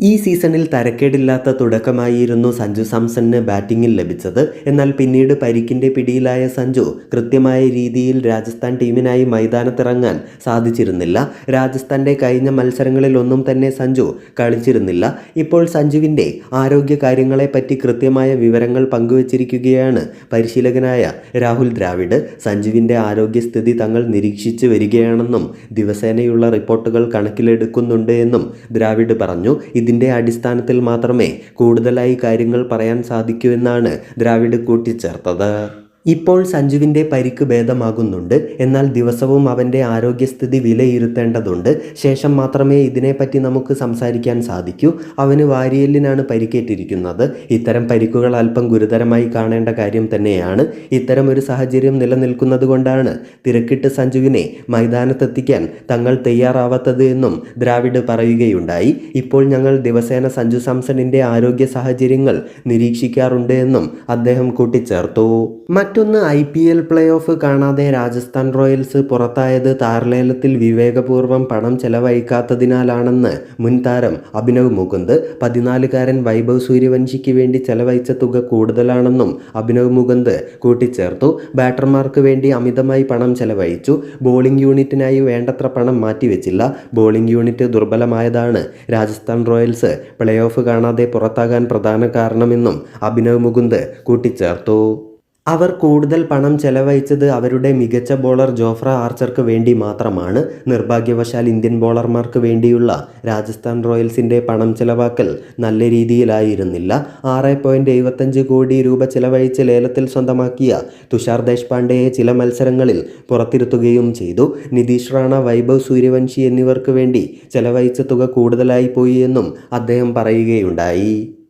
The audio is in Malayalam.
ഈ സീസണിൽ തരക്കേടില്ലാത്ത തുടക്കമായിരുന്നു സഞ്ജു സാംസണിന് ബാറ്റിംഗിൽ ലഭിച്ചത്. എന്നാൽ പിന്നീട് പരിക്കിന്റെ പിടിയിലായ സഞ്ജു കൃത്യമായ രീതിയിൽ രാജസ്ഥാൻ ടീമിനായി മൈതാനത്തിറങ്ങാൻ സാധിച്ചിരുന്നില്ല. രാജസ്ഥാന്റെ കഴിഞ്ഞ മത്സരങ്ങളിലൊന്നും തന്നെ സഞ്ജു കളിച്ചിരുന്നില്ല. ഇപ്പോൾ സഞ്ജുവിന്റെ ആരോഗ്യ കാര്യങ്ങളെപ്പറ്റി കൃത്യമായ വിവരങ്ങൾ പങ്കുവച്ചിരിക്കുകയാണ് പരിശീലകനായ രാഹുൽ ദ്രാവിഡ്. സഞ്ജുവിന്റെ ആരോഗ്യസ്ഥിതി തങ്ങൾ നിരീക്ഷിച്ചു വരികയാണെന്നും ദിവസേനയുള്ള റിപ്പോർട്ടുകൾ കണക്കിലെടുക്കുന്നുണ്ട് എന്നും ദ്രാവിഡ് പറഞ്ഞു. ഇതിന്റെ അടിസ്ഥാനത്തിൽ മാത്രമേ കൂടുതലായി കാര്യങ്ങൾ പറയാൻ സാധിക്കൂ എന്നാണ് ദ്രാവിഡ് കൂട്ടിച്ചേർത്തത്. ഇപ്പോൾ സഞ്ജുവിന്റെ പരിക്ക് ഭേദമാകുന്നുണ്ട്. എന്നാൽ ദിവസവും അവന്റെ ആരോഗ്യസ്ഥിതി വിലയിരുത്തേണ്ടതുണ്ട്. ശേഷം മാത്രമേ ഇതിനെപ്പറ്റി നമുക്ക് സംസാരിക്കാൻ സാധിക്കൂ. അവന് വാരിയലിനാണ് പരിക്കേറ്റിരിക്കുന്നത്. ഇത്തരം പരിക്കുകൾ അല്പം ഗുരുതരമായി കാണേണ്ട കാര്യം തന്നെയാണ്. ഇത്തരം ഒരു സാഹചര്യം നിലനിൽക്കുന്നത് കൊണ്ടാണ് തിരക്കിട്ട് സഞ്ജുവിനെ മൈതാനത്തെത്തിക്കാൻ തങ്ങൾ തയ്യാറാവാത്തത് എന്നും ദ്രാവിഡ് പറയുകയുണ്ടായി. ഇപ്പോൾ ഞങ്ങൾ ദിവസേന സഞ്ജു സാംസണിന്റെ ആരോഗ്യ സാഹചര്യങ്ങൾ നിരീക്ഷിക്കാറുണ്ട് എന്നും അദ്ദേഹം കൂട്ടിച്ചേർത്തു. മറ്റൊന്ന് I P L play off കാണാതെ രാജസ്ഥാൻ റോയൽസ് പുറത്തായത് താരലേലത്തിൽ വിവേകപൂർവം പണം ചെലവഴിക്കാത്തതിനാലാണെന്ന് മുൻ താരം അഭിനവ് മുകുന്ദ് പതിനാലുകാരൻ വൈഭവ് സൂര്യവംശിക്ക് വേണ്ടി ചെലവഴിച്ച തുക കൂടുതലാണെന്നും അഭിനവ് മുകുന്ദ് കൂട്ടിച്ചേർത്തു. ബാറ്റർമാർക്ക് വേണ്ടി അമിതമായി പണം ചെലവഴിച്ചു. ബോളിംഗ് യൂണിറ്റിനായി വേണ്ടത്ര പണം മാറ്റിവെച്ചില്ല. ബോളിംഗ് യൂണിറ്റ് ദുർബലമായതാണ്. രാജസ്ഥാൻ റോയൽസ് പ്ലേ ഓഫ് കാണാതെ പുറത്താകാൻ പ്രധാന കാരണമെന്നും അഭിനവ് മുകുന്ദ് കൂട്ടിച്ചേർത്തു. അവർ കൂടുതൽ പണം ചെലവഴിച്ചത് അവരുടെ മികച്ച ബോളർ ജോഫ്ര ആർച്ചർക്ക് വേണ്ടി മാത്രമാണ്. നിർഭാഗ്യവശാൽ ഇന്ത്യൻ ബോളർമാർക്ക് വേണ്ടിയുള്ള രാജസ്ഥാൻ റോയൽസിന്റെ പണം ചെലവാക്കൽ നല്ല രീതിയിലായിരുന്നില്ല. ആറ് പോയിന്റ് എഴുപത്തഞ്ച് കോടി രൂപ ചെലവഴിച്ച് ലേലത്തിൽ സ്വന്തമാക്കിയ തുഷാർ ദേശ്പാണ്ഡെയെ ചില മത്സരങ്ങളിൽ പുറത്തിരുത്തുകയും ചെയ്തു. നിതീഷ് റാണ വൈഭവ് സൂര്യവംശി എന്നിവർക്ക് വേണ്ടി ചെലവഴിച്ച തുക കൂടുതലായി പോയി എന്നും അദ്ദേഹം പറയുകയുണ്ടായി.